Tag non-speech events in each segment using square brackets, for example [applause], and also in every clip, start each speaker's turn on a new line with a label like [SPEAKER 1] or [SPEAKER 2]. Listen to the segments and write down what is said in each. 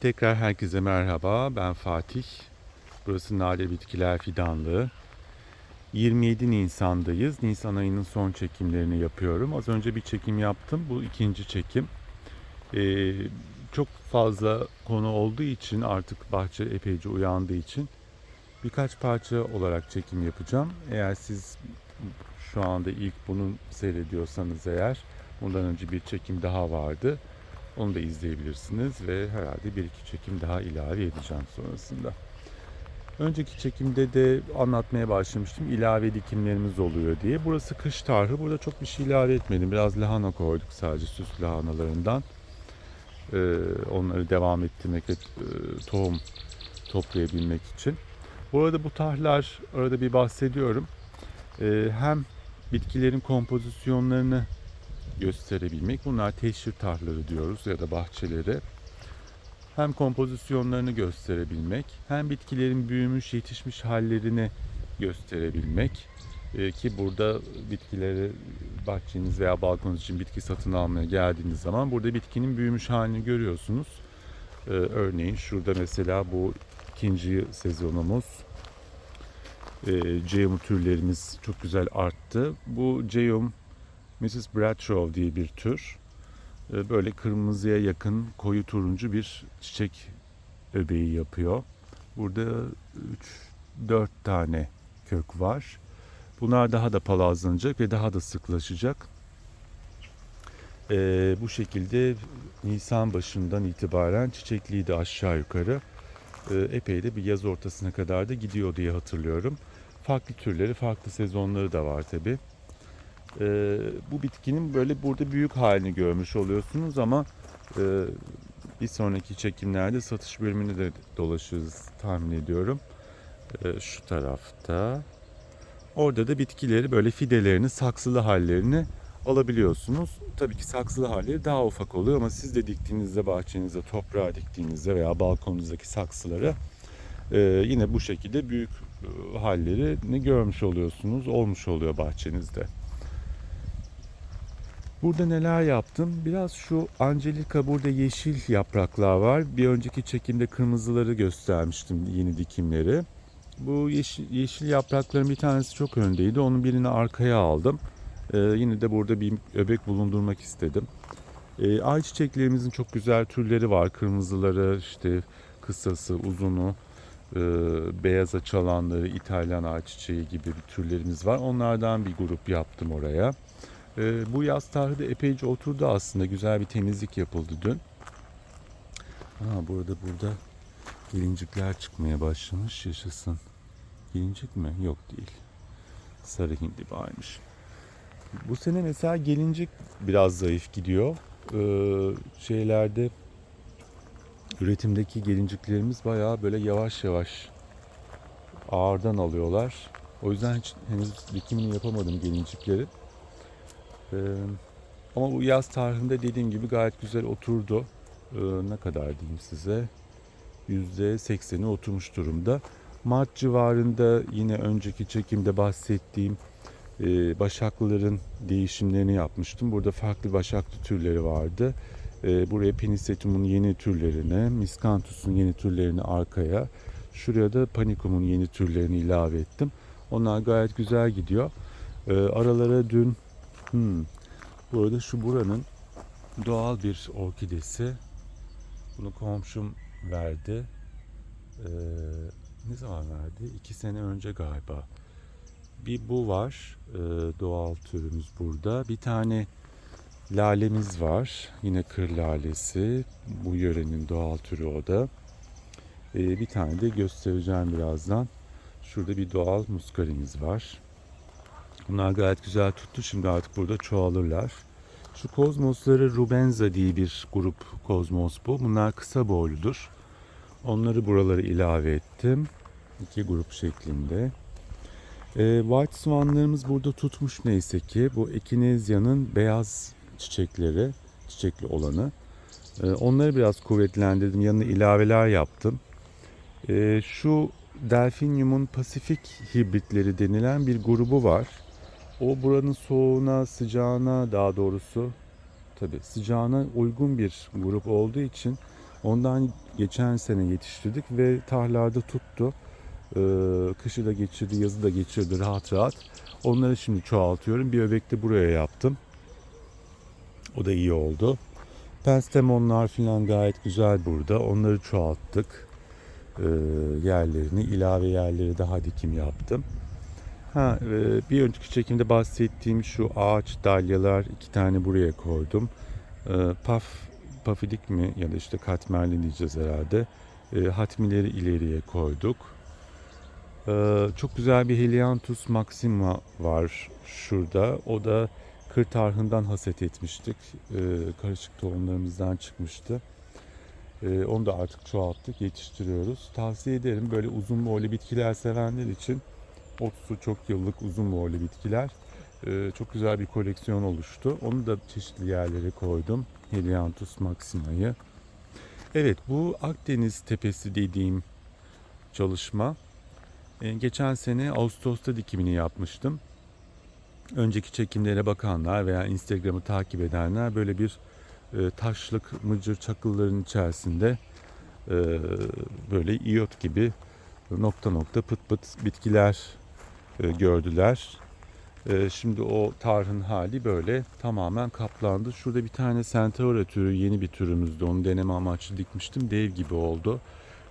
[SPEAKER 1] Tekrar herkese merhaba. Ben Fatih. Burası Nadir Bitkiler Fidanlığı. 27 Nisan'dayız. Nisan ayının son çekimlerini yapıyorum. Az önce bir çekim yaptım. Bu ikinci çekim. Ee, çok fazla konu olduğu için artık bahçe epeyce uyandığı için birkaç parça olarak çekim yapacağım. Eğer siz şu anda ilk bunu seyrediyorsanız eğer bundan önce bir çekim daha vardı. Onu da izleyebilirsiniz ve herhalde bir iki çekim daha ilave edeceğim sonrasında. Önceki çekimde de anlatmaya başlamıştım. İlave dikimlerimiz oluyor diye. Burası kış tarhı. Burada çok bir şey ilave etmedim. Biraz lahana koyduk sadece süs lahanalarından. Ee, onları devam ettirmek ve e, tohum toplayabilmek için. Bu arada bu tahlar arada bir bahsediyorum. Ee, hem bitkilerin kompozisyonlarını gösterebilmek. Bunlar teşhir tarhları diyoruz ya da bahçeleri. Hem kompozisyonlarını gösterebilmek, hem bitkilerin büyümüş, yetişmiş hallerini gösterebilmek. Ee, ki burada bitkileri bahçeniz veya balkonunuz için bitki satın almaya geldiğiniz zaman burada bitkinin büyümüş halini görüyorsunuz. Ee, örneğin şurada mesela bu ikinci sezonumuz. Ee, Ceum türlerimiz çok güzel arttı. Bu Ceum Mrs. Bradshaw diye bir tür. Ee, Böyle kırmızıya yakın koyu turuncu bir çiçek öbeği yapıyor. Burada 3-4 tane kök var. Bunlar daha da palazlanacak ve daha da sıklaşacak. Ee, bu şekilde Nisan başından itibaren çiçekliği de aşağı yukarı e, epey de bir yaz ortasına kadar da gidiyor diye hatırlıyorum. Farklı türleri, farklı sezonları da var tabi. Ee, bu bitkinin böyle burada büyük halini görmüş oluyorsunuz ama e, bir sonraki çekimlerde satış bölümünde de dolaşırız tahmin ediyorum. Ee, şu tarafta. Orada da bitkileri böyle fidelerini, saksılı hallerini alabiliyorsunuz. Tabii ki saksılı halleri daha ufak oluyor ama siz de diktiğinizde bahçenize, toprağa diktiğinizde veya balkonunuzdaki saksılara e, yine bu şekilde büyük e, hallerini görmüş oluyorsunuz. Olmuş oluyor bahçenizde. Burada neler yaptım? Biraz şu Angelika burada yeşil yapraklar var. Bir önceki çekimde kırmızıları göstermiştim yeni dikimleri. Bu yeşil, yeşil yaprakların bir tanesi çok öndeydi. Onun birini arkaya aldım. Ee, yine de burada bir öbek bulundurmak istedim. Ee, ay çiçeklerimizin çok güzel türleri var. Kırmızıları, işte kısası, uzunu, e, beyaza çalanları, İtalyan ay çiçeği gibi bir türlerimiz var. Onlardan bir grup yaptım oraya. Ee, bu yaz tarihte epeyce oturdu aslında. Güzel bir temizlik yapıldı dün. Ha, burada burada gelincikler çıkmaya başlamış. Yaşasın. Gelincik mi? Yok değil. Sarı hindibaymış. Bu sene mesela gelincik biraz zayıf gidiyor. Ee, şeylerde üretimdeki gelinciklerimiz bayağı böyle yavaş yavaş ağırdan alıyorlar. O yüzden hiç henüz dikimini yapamadım gelincikleri. Ama bu yaz tarihinde dediğim gibi gayet güzel oturdu. Ne kadar diyeyim size? %80'i oturmuş durumda. Mart civarında yine önceki çekimde bahsettiğim e, başaklıların değişimlerini yapmıştım. Burada farklı başaklı türleri vardı. Buraya Penisetum'un yeni türlerini, Miscanthus'un yeni türlerini arkaya, şuraya da Panicum'un yeni türlerini ilave ettim. Onlar gayet güzel gidiyor. Aralara dün Hmm. Bu arada şu buranın doğal bir orkidesi. Bunu komşum verdi. Ee, ne zaman verdi? İki sene önce galiba. Bir bu var. Ee, doğal türümüz burada. Bir tane lalemiz var. Yine kır lalesi. Bu yörenin doğal türü o da. Ee, bir tane de göstereceğim birazdan. Şurada bir doğal muskarimiz var. Bunlar gayet güzel tuttu. Şimdi artık burada çoğalırlar. Şu kozmosları Rubenza diye bir grup kozmos bu. Bunlar kısa boyludur. Onları buralara ilave ettim. İki grup şeklinde. Ee, White Swan'larımız burada tutmuş neyse ki. Bu Ekinezya'nın beyaz çiçekleri, çiçekli olanı. Ee, onları biraz kuvvetlendirdim. Yanına ilaveler yaptım. Ee, şu Delphinium'un Pasifik hibritleri denilen bir grubu var. O buranın soğuğuna, sıcağına daha doğrusu tabi sıcağına uygun bir grup olduğu için ondan geçen sene yetiştirdik ve tarlarda tuttu. Ee, kışı da geçirdi, yazı da geçirdi rahat rahat. Onları şimdi çoğaltıyorum. Bir öbek de buraya yaptım. O da iyi oldu. Penstemonlar falan gayet güzel burada. Onları çoğalttık. Ee, yerlerini, ilave yerleri daha dikim yaptım. Ha, e, bir önceki çekimde bahsettiğim şu ağaç dalyalar iki tane buraya koydum. Ee, paf, pafidik mi ya da işte katmerli diyeceğiz herhalde. Ee, hatmileri ileriye koyduk. Çok güzel bir Helianthus maxima var şurada. O da kır tarhından haset etmiştik. Karışık tohumlarımızdan çıkmıştı. Onu da artık çoğalttık, yetiştiriyoruz. Tavsiye ederim böyle uzun boylu bitkiler sevenler için 30'u çok yıllık uzun boylu bitkiler. Ee, çok güzel bir koleksiyon oluştu. Onu da çeşitli yerlere koydum. Helianthus maxima'yı. Evet bu Akdeniz tepesi dediğim çalışma. Ee, geçen sene Ağustos'ta dikimini yapmıştım. Önceki çekimlere bakanlar veya Instagram'ı takip edenler böyle bir e, taşlık mıcır çakılların içerisinde e, böyle iyot gibi nokta nokta pıt pıt bitkiler e, gördüler. E, şimdi o tarhın hali böyle tamamen kaplandı. Şurada bir tane Centaura türü yeni bir türümüzdü. Onu deneme amaçlı dikmiştim. Dev gibi oldu.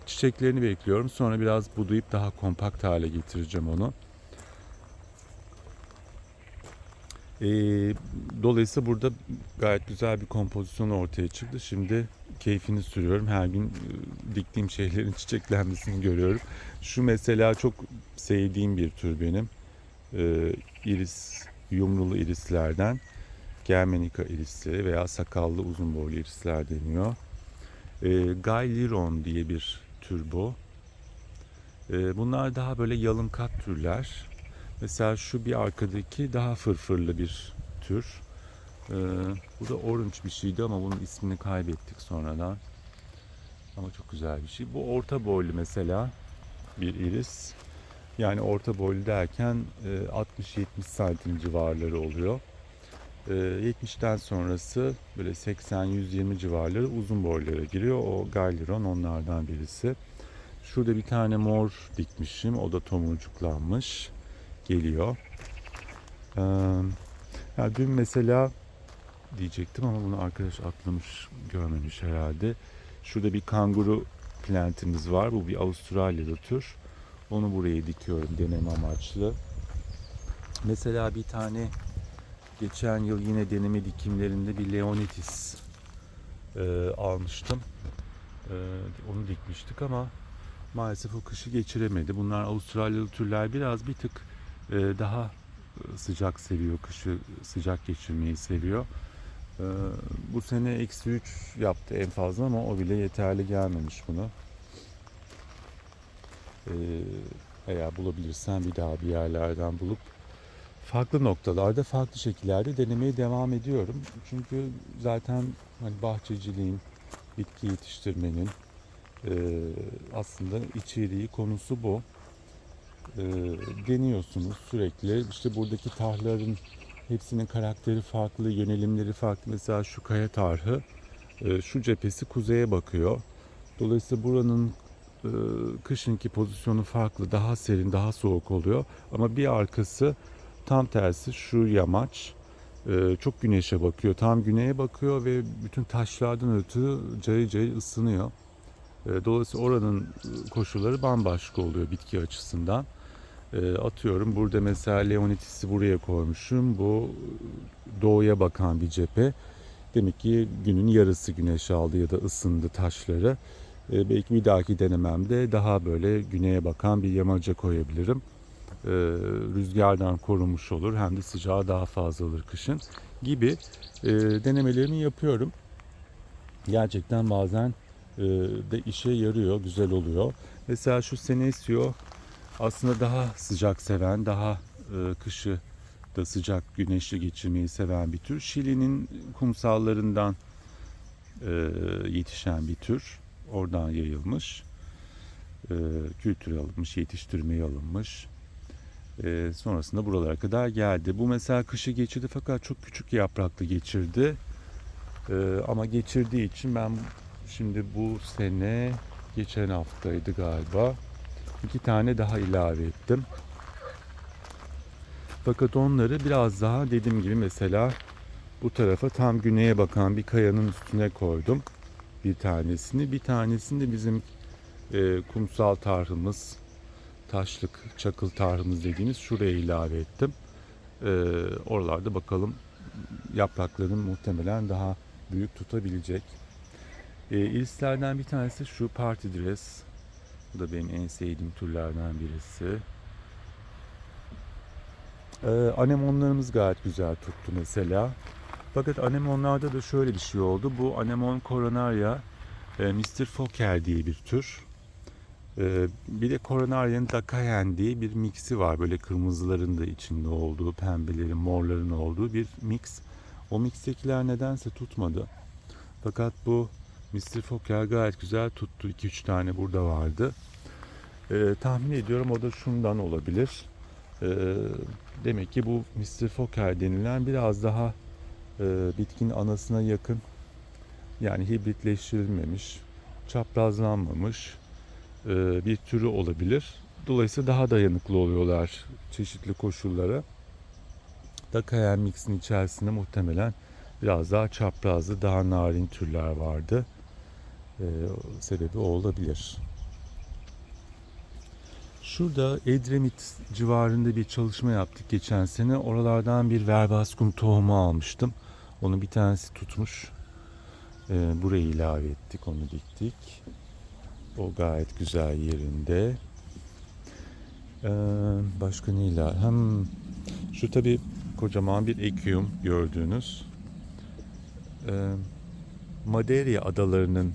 [SPEAKER 1] Çiçeklerini bekliyorum. Sonra biraz budayıp daha kompakt hale getireceğim onu. E, dolayısıyla burada gayet güzel bir kompozisyon ortaya çıktı. Şimdi keyfini sürüyorum. Her gün e, diktiğim şeylerin [laughs] çiçeklenmesini görüyorum. Şu mesela çok sevdiğim bir tür benim. E, iris, yumrulu irislerden. Germanica irisleri veya sakallı uzun boylu irisler deniyor. E, Guy Liron diye bir tür bu. E, bunlar daha böyle yalın kat türler. Mesela şu bir arkadaki daha fırfırlı bir tür. Ee, bu da orange bir şeydi ama bunun ismini kaybettik sonradan. Ama çok güzel bir şey. Bu orta boylu mesela bir iris. Yani orta boylu derken e, 60-70 santim civarları oluyor. E, 70'ten sonrası böyle 80-120 civarları uzun boylara giriyor. O Galiron onlardan birisi. Şurada bir tane mor dikmişim. O da tomurcuklanmış geliyor. Ee, ya dün mesela diyecektim ama bunu arkadaş atlamış görmemiş herhalde. Şurada bir kanguru plantimiz var. Bu bir Avustralyalı tür. Onu buraya dikiyorum deneme amaçlı. Mesela bir tane geçen yıl yine deneme dikimlerinde bir Leonitis e, almıştım. E, onu dikmiştik ama maalesef o kışı geçiremedi. Bunlar Avustralyalı türler biraz bir tık e, daha sıcak seviyor, kışı sıcak geçirmeyi seviyor. E, bu sene eksi 3 yaptı en fazla ama o bile yeterli gelmemiş buna. E, eğer bulabilirsen bir daha bir yerlerden bulup farklı noktalarda, farklı şekillerde denemeye devam ediyorum. Çünkü zaten hani bahçeciliğin, bitki yetiştirmenin e, aslında içeriği konusu bu e, deniyorsunuz sürekli. İşte buradaki tarhların hepsinin karakteri farklı, yönelimleri farklı. Mesela şu kaya tarhı e, şu cephesi kuzeye bakıyor. Dolayısıyla buranın e, kışınki pozisyonu farklı, daha serin, daha soğuk oluyor. Ama bir arkası tam tersi şu yamaç e, çok güneşe bakıyor. Tam güneye bakıyor ve bütün taşlardan ötürü cayır cayır ısınıyor. Dolayısıyla oranın koşulları bambaşka oluyor bitki açısından. E, atıyorum burada mesela Leonitis'i buraya koymuşum. Bu doğuya bakan bir cephe. Demek ki günün yarısı güneş aldı ya da ısındı taşları. E, belki bir dahaki denememde daha böyle güneye bakan bir yamaca koyabilirim. E, rüzgardan korunmuş olur hem de sıcağı daha fazla olur kışın gibi e, denemelerimi yapıyorum. Gerçekten bazen e, de işe yarıyor, güzel oluyor. Mesela şu Senesio aslında daha sıcak seven, daha e, kışı da sıcak güneşli geçirmeyi seven bir tür. Şili'nin kumsallarından e, yetişen bir tür. Oradan yayılmış. E, kültüre alınmış, yetiştirmeye alınmış. E, sonrasında buralara kadar geldi. Bu mesela kışı geçirdi fakat çok küçük yapraklı geçirdi. E, ama geçirdiği için ben Şimdi bu sene geçen haftaydı galiba. İki tane daha ilave ettim. Fakat onları biraz daha dediğim gibi mesela bu tarafa tam güneye bakan bir kayanın üstüne koydum. Bir tanesini. Bir tanesini de bizim e, kumsal tarhımız, taşlık çakıl tarhımız dediğimiz şuraya ilave ettim. E, oralarda bakalım yaprakların muhtemelen daha büyük tutabilecek. E, irislerden bir tanesi şu party dress. Bu da benim en sevdiğim türlerden birisi. E, anemonlarımız gayet güzel tuttu mesela. Fakat anemonlarda da şöyle bir şey oldu. Bu anemon coronaria e, Mr. Fokker diye bir tür. E, bir de Coronaria'nın Dakayen diye bir mixi var. Böyle kırmızıların da içinde olduğu, pembelerin, morların olduğu bir mix. O mixtekiler nedense tutmadı. Fakat bu Mr. Fokker gayet güzel tuttu. 2-3 tane burada vardı. E, tahmin ediyorum o da şundan olabilir. E, demek ki bu Mr. Fokker denilen biraz daha e, bitkinin anasına yakın yani hibritleştirilmemiş, çaprazlanmamış e, bir türü olabilir. Dolayısıyla daha dayanıklı oluyorlar çeşitli koşullara. Dakayen mixin içerisinde muhtemelen biraz daha çaprazlı, daha narin türler vardı. E, sebebi o olabilir. Şurada Edremit civarında bir çalışma yaptık geçen sene. Oralardan bir verbaskum tohumu almıştım. Onun bir tanesi tutmuş. Ee, buraya ilave ettik, onu diktik. O gayet güzel yerinde. Ee, başka ne? Hem şu tabi kocaman bir ekyum gördüğünüz. Ee, Madeira adalarının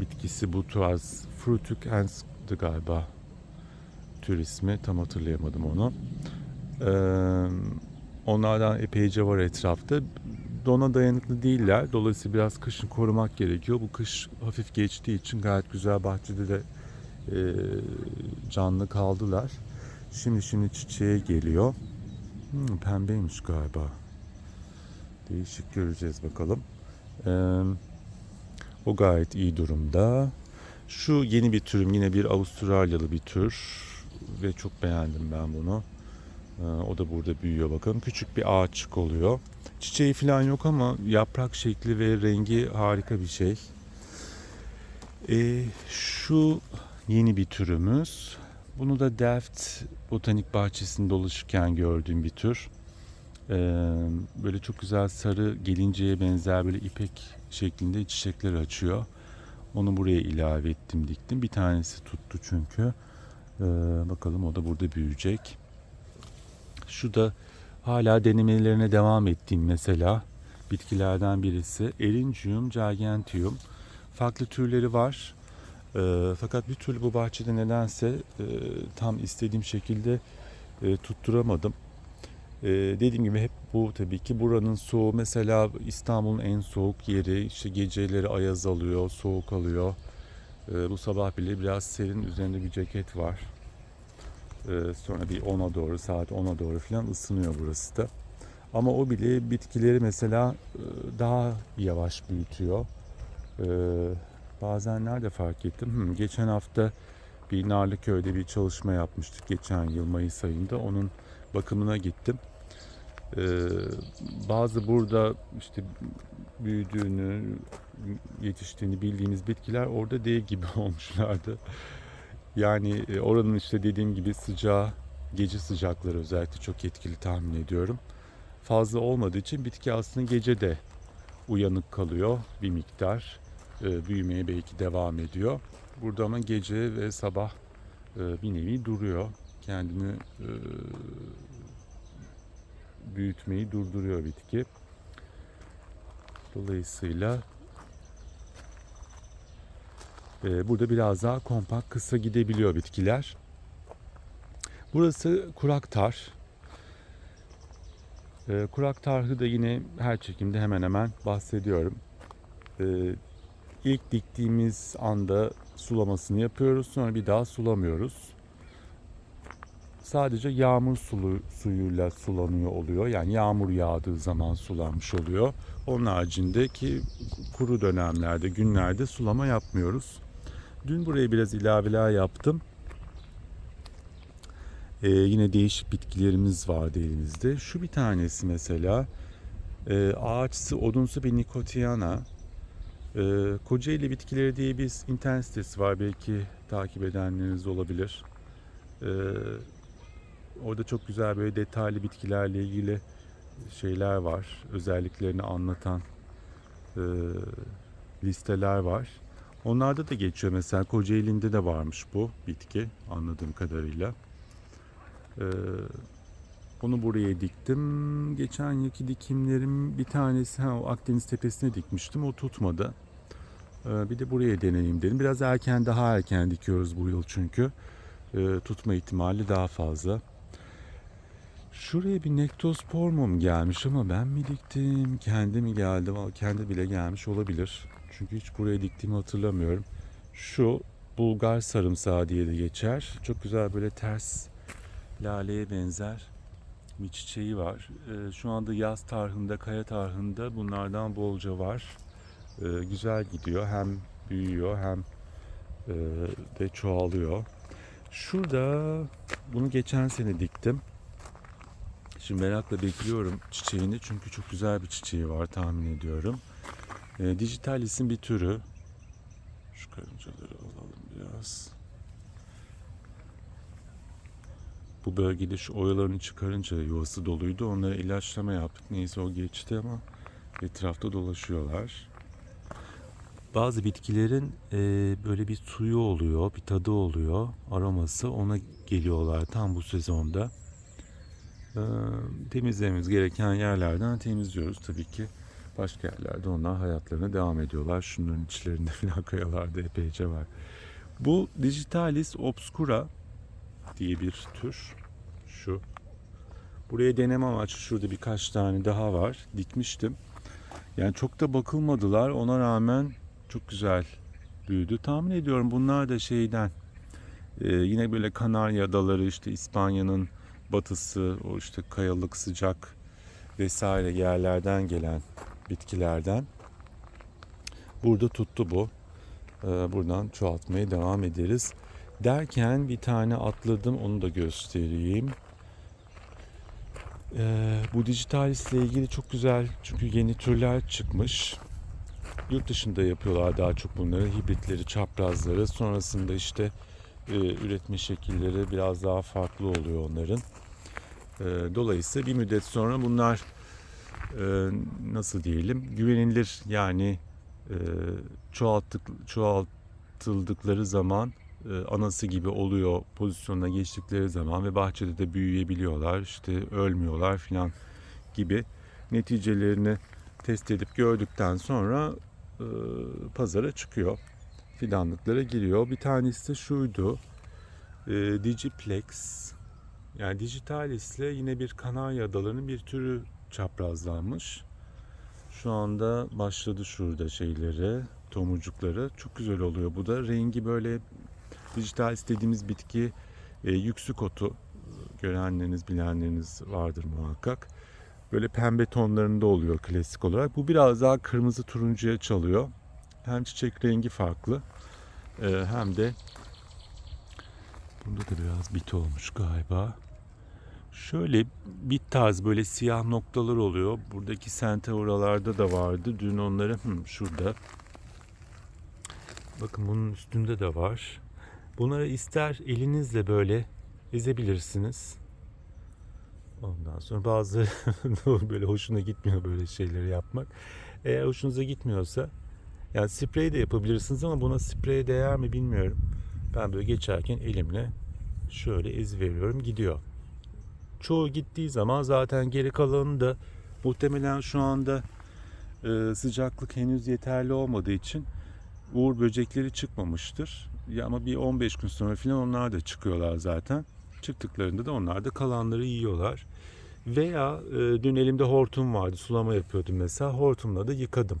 [SPEAKER 1] bitkisi bu tarz Frutukens'dı galiba tür ismi tam hatırlayamadım onu. Ee, onlardan epeyce var etrafta. Dona dayanıklı değiller. Dolayısıyla biraz kışın korumak gerekiyor. Bu kış hafif geçtiği için gayet güzel bahçede de e, canlı kaldılar. Şimdi şimdi çiçeğe geliyor. Hmm, pembeymiş galiba. Değişik göreceğiz bakalım. Ee, o gayet iyi durumda. Şu yeni bir türüm yine bir Avustralyalı bir tür ve çok beğendim ben bunu. Ee, o da burada büyüyor bakın. Küçük bir ağaççık oluyor. Çiçeği falan yok ama yaprak şekli ve rengi harika bir şey. Ee, şu yeni bir türümüz. Bunu da Delft Botanik Bahçesi'nde dolaşırken gördüğüm bir tür. Böyle çok güzel sarı gelinceye benzer böyle ipek şeklinde çiçekler açıyor. Onu buraya ilave ettim diktim. Bir tanesi tuttu çünkü. Bakalım o da burada büyüyecek. Şu da hala denemelerine devam ettiğim mesela bitkilerden birisi. Erincium giganteum. Farklı türleri var. Fakat bir türlü bu bahçede nedense tam istediğim şekilde tutturamadım. Ee, dediğim gibi hep bu tabii ki buranın soğuğu mesela İstanbul'un en soğuk yeri işte geceleri ayaz alıyor, soğuk alıyor. Ee, bu sabah bile biraz serin üzerinde bir ceket var. Ee, sonra bir 10'a doğru saat 10'a doğru falan ısınıyor burası da. Ama o bile bitkileri mesela e, daha yavaş büyütüyor. Ee, bazen nerede fark ettim? Hmm, geçen hafta bir Narlıköy'de bir çalışma yapmıştık geçen yıl Mayıs ayında. Onun bakımına gittim. Ee, bazı burada işte büyüdüğünü, yetiştiğini bildiğimiz bitkiler orada dev gibi [laughs] olmuşlardı. Yani e, oranın işte dediğim gibi sıcağı, gece sıcakları özellikle çok etkili tahmin ediyorum. Fazla olmadığı için bitki aslında gece de uyanık kalıyor bir miktar. E, büyümeye belki devam ediyor. Burada ama gece ve sabah e, bir nevi duruyor. Kendini e, büyütmeyi durduruyor bitki. Dolayısıyla e, burada biraz daha kompakt kısa gidebiliyor bitkiler. Burası kurak tar. E, kurak tarhı da yine her çekimde hemen hemen bahsediyorum. E, ilk diktiğimiz anda sulamasını yapıyoruz. Sonra bir daha sulamıyoruz. Sadece yağmur sulu, suyuyla sulanıyor oluyor. Yani yağmur yağdığı zaman sulanmış oluyor. Onun haricindeki kuru dönemlerde, günlerde sulama yapmıyoruz. Dün buraya biraz ilaveler yaptım. Ee, yine değişik bitkilerimiz vardı elimizde. Şu bir tanesi mesela e, ağaçsı, odunsu bir nikotiyana. E, Kocaeli Bitkileri diye bir internet sitesi var. Belki takip edenleriniz olabilir. E, orada çok güzel böyle detaylı bitkilerle ilgili şeyler var. Özelliklerini anlatan e, listeler var. Onlarda da geçiyor mesela Kocaeli'nde de varmış bu bitki anladığım kadarıyla. Ee, onu buraya diktim. Geçen yılki dikimlerim bir tanesi ha, o Akdeniz tepesine dikmiştim. O tutmadı. Ee, bir de buraya deneyeyim dedim. Biraz erken daha erken dikiyoruz bu yıl çünkü. Ee, tutma ihtimali daha fazla. Şuraya bir nektospormum gelmiş ama ben mi diktim, kendi mi geldi? Kendi bile gelmiş olabilir. Çünkü hiç buraya diktiğimi hatırlamıyorum. Şu Bulgar sarımsağı diye de geçer. Çok güzel böyle ters laleye benzer bir çiçeği var. Ee, şu anda yaz tarhında, kaya tarhında bunlardan bolca var. Ee, güzel gidiyor. Hem büyüyor hem e, de çoğalıyor. Şurada bunu geçen sene diktim. Şimdi merakla bekliyorum çiçeğini çünkü çok güzel bir çiçeği var tahmin ediyorum. E, Digitalis'in bir türü. Şu karıncaları alalım biraz. Bu bölgede şu oyalarını çıkarınca yuvası doluydu. Onlara ilaçlama yaptık. Neyse o geçti ama etrafta dolaşıyorlar. Bazı bitkilerin e, böyle bir suyu oluyor, bir tadı oluyor, aroması. Ona geliyorlar tam bu sezonda. E, temizlememiz gereken yerlerden temizliyoruz tabii ki. Başka yerlerde onlar hayatlarına devam ediyorlar. Şunların içlerinde [laughs] filan kayalarda epeyce var. Bu Digitalis obscura diye bir tür. Şu. Buraya deneme amaçlı şurada birkaç tane daha var. Dikmiştim. Yani çok da bakılmadılar. Ona rağmen çok güzel büyüdü. Tahmin ediyorum bunlar da şeyden e, yine böyle Kanarya adaları işte İspanya'nın batısı o işte kayalık sıcak vesaire yerlerden gelen bitkilerden. Burada tuttu bu. Ee, buradan çoğaltmaya devam ederiz. Derken bir tane atladım onu da göstereyim. Ee, bu dijitalis ile ilgili çok güzel çünkü yeni türler çıkmış. Yurt dışında yapıyorlar daha çok bunları. Hibritleri, çaprazları. Sonrasında işte e, üretme şekilleri biraz daha farklı oluyor onların. E, dolayısıyla bir müddet sonra bunlar e, nasıl diyelim güvenilir yani çoğalttık, çoğaltıldıkları zaman anası gibi oluyor pozisyonuna geçtikleri zaman ve bahçede de büyüyebiliyorlar işte ölmüyorlar filan gibi neticelerini test edip gördükten sonra pazara çıkıyor fidanlıklara giriyor bir tanesi de şuydu e, Digiplex yani Digitalis'le yine bir Kanarya Adaları'nın bir türü çaprazlanmış. Şu anda başladı şurada şeyleri, tomurcukları. Çok güzel oluyor. Bu da rengi böyle dijital istediğimiz bitki e, yüksük otu. Görenleriniz, bilenleriniz vardır muhakkak. Böyle pembe tonlarında oluyor klasik olarak. Bu biraz daha kırmızı turuncuya çalıyor. Hem çiçek rengi farklı e, hem de bunda da biraz bit olmuş galiba. Şöyle bir tarz böyle siyah noktalar oluyor. Buradaki sentauralarda da vardı. Dün onları hı, şurada. Bakın bunun üstünde de var. Bunları ister elinizle böyle ezebilirsiniz. Ondan sonra bazı [laughs] böyle hoşuna gitmiyor böyle şeyleri yapmak. Eğer hoşunuza gitmiyorsa yani sprey de yapabilirsiniz ama buna sprey değer mi bilmiyorum. Ben böyle geçerken elimle şöyle ez veriyorum gidiyor çoğu gittiği zaman zaten geri kalanı da muhtemelen şu anda e, sıcaklık henüz yeterli olmadığı için uğur böcekleri çıkmamıştır. Ya ama bir 15 gün sonra falan onlar da çıkıyorlar zaten. Çıktıklarında da onlar da kalanları yiyorlar. Veya e, dün elimde hortum vardı. Sulama yapıyordum mesela. Hortumla da yıkadım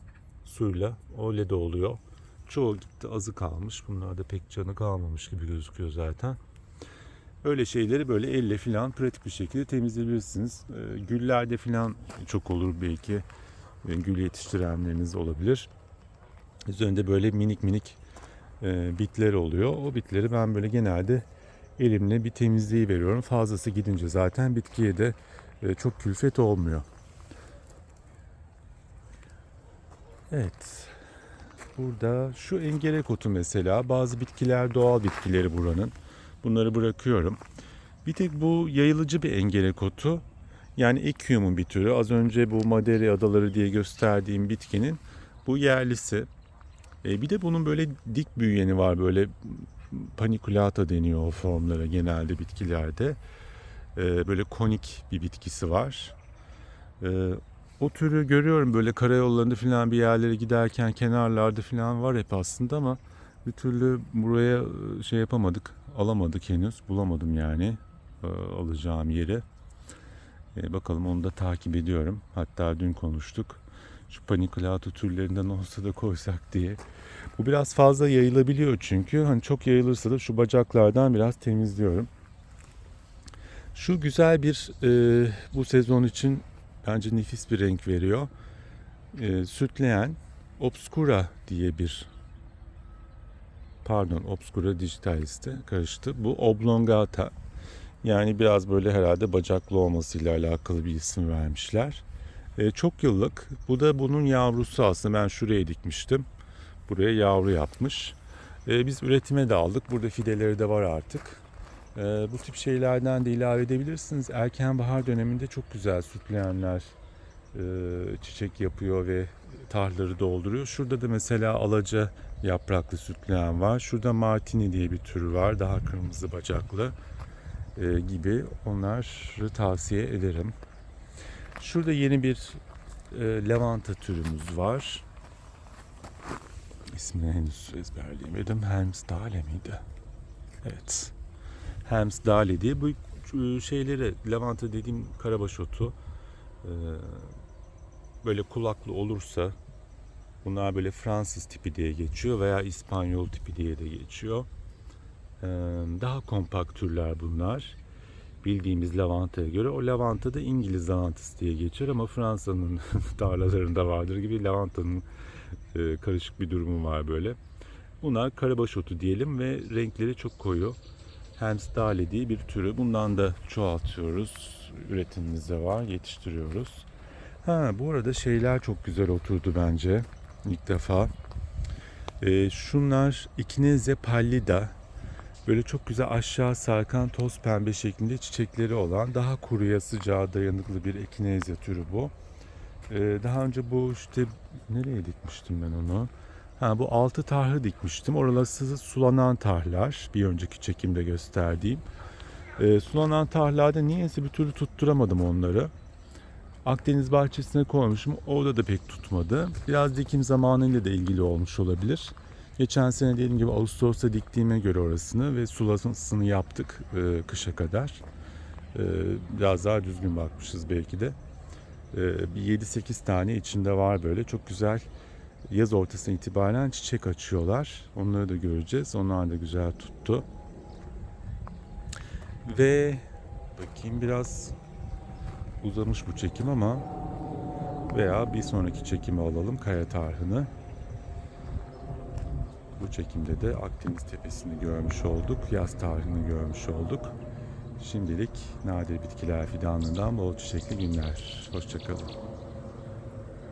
[SPEAKER 1] suyla. Öyle de oluyor. Çoğu gitti azı kalmış. Bunlar da pek canı kalmamış gibi gözüküyor zaten. Öyle şeyleri böyle elle filan pratik bir şekilde temizleyebilirsiniz. Ee, güllerde filan çok olur belki. Ee, Gül yetiştirenleriniz olabilir. Üzerinde böyle minik minik e, bitler oluyor. O bitleri ben böyle genelde elimle bir temizliği veriyorum. Fazlası gidince zaten bitkiye de e, çok külfet olmuyor. Evet. Burada şu engerek otu mesela bazı bitkiler doğal bitkileri buranın. Bunları bırakıyorum. Bir tek bu yayılıcı bir engerek otu. Yani ekyumun bir türü. Az önce bu Madeira adaları diye gösterdiğim bitkinin bu yerlisi. E, bir de bunun böyle dik büyüyeni var böyle paniculata deniyor o formlara genelde bitkilerde. E, böyle konik bir bitkisi var. E, o türü görüyorum böyle karayollarında falan bir yerlere giderken kenarlarda falan var hep aslında ama bir türlü buraya şey yapamadık, alamadık henüz, bulamadım yani alacağım yeri. E, bakalım onu da takip ediyorum. Hatta dün konuştuk. Şu paniculata türlerinden olsa da koysak diye. Bu biraz fazla yayılabiliyor çünkü. Hani çok yayılırsa da şu bacaklardan biraz temizliyorum. Şu güzel bir e, bu sezon için bence nefis bir renk veriyor. E, sütleyen Obscura diye bir pardon Obscura Digitaliste karıştı. Bu Oblongata. Yani biraz böyle herhalde bacaklı olmasıyla alakalı bir isim vermişler. E, çok yıllık. Bu da bunun yavrusu aslında. Ben şuraya dikmiştim. Buraya yavru yapmış. E, biz üretime de aldık. Burada fideleri de var artık. E, bu tip şeylerden de ilave edebilirsiniz. Erken bahar döneminde çok güzel sütleyenler e, çiçek yapıyor ve tarhları dolduruyor. Şurada da mesela alaca yapraklı sütleyen var. Şurada martini diye bir tür var. Daha kırmızı bacaklı e, gibi. Onları tavsiye ederim. Şurada yeni bir e, lavanta türümüz var. İsmini henüz ezberleyemedim. Helms Dale miydi? Evet. Helms Dale diye bu e, şeyleri lavanta dediğim karabaş otu e, böyle kulaklı olursa bunlar böyle Fransız tipi diye geçiyor veya İspanyol tipi diye de geçiyor. E, daha kompakt türler bunlar bildiğimiz lavantaya göre. O lavanta da İngiliz lavantası diye geçer ama Fransa'nın [laughs] tarlalarında vardır gibi lavantanın karışık bir durumu var böyle. Bunlar karabaş otu diyelim ve renkleri çok koyu. Hems Dale diye bir türü. Bundan da çoğaltıyoruz. Üretimimizde var, yetiştiriyoruz. Ha bu arada şeyler çok güzel oturdu bence. ilk defa. E, şunlar Echinacea pallida böyle çok güzel aşağı sarkan toz pembe şeklinde çiçekleri olan daha kuruya sıcağa dayanıklı bir ekinezya türü bu. Ee, daha önce bu işte nereye dikmiştim ben onu? Ha bu altı tarhı dikmiştim. Orası sulanan tarhlar. Bir önceki çekimde gösterdiğim. Ee, sulanan tarhlarda niyeyse bir türlü tutturamadım onları. Akdeniz bahçesine koymuşum. Orada da pek tutmadı. Biraz dikim zamanıyla da ilgili olmuş olabilir. Geçen sene dediğim gibi Ağustos'ta diktiğime göre orasını ve sulamasını yaptık e, kışa kadar. E, biraz daha düzgün bakmışız belki de. E, bir 7-8 tane içinde var böyle. Çok güzel yaz ortasına itibaren çiçek açıyorlar. Onları da göreceğiz. Onlar da güzel tuttu. Ve bakayım biraz uzamış bu çekim ama veya bir sonraki çekimi alalım kaya tarhını. Bu çekimde de Akdeniz tepesini görmüş olduk. Yaz tarihini görmüş olduk. Şimdilik nadir bitkiler fidanlığından bol çiçekli günler. Hoşçakalın.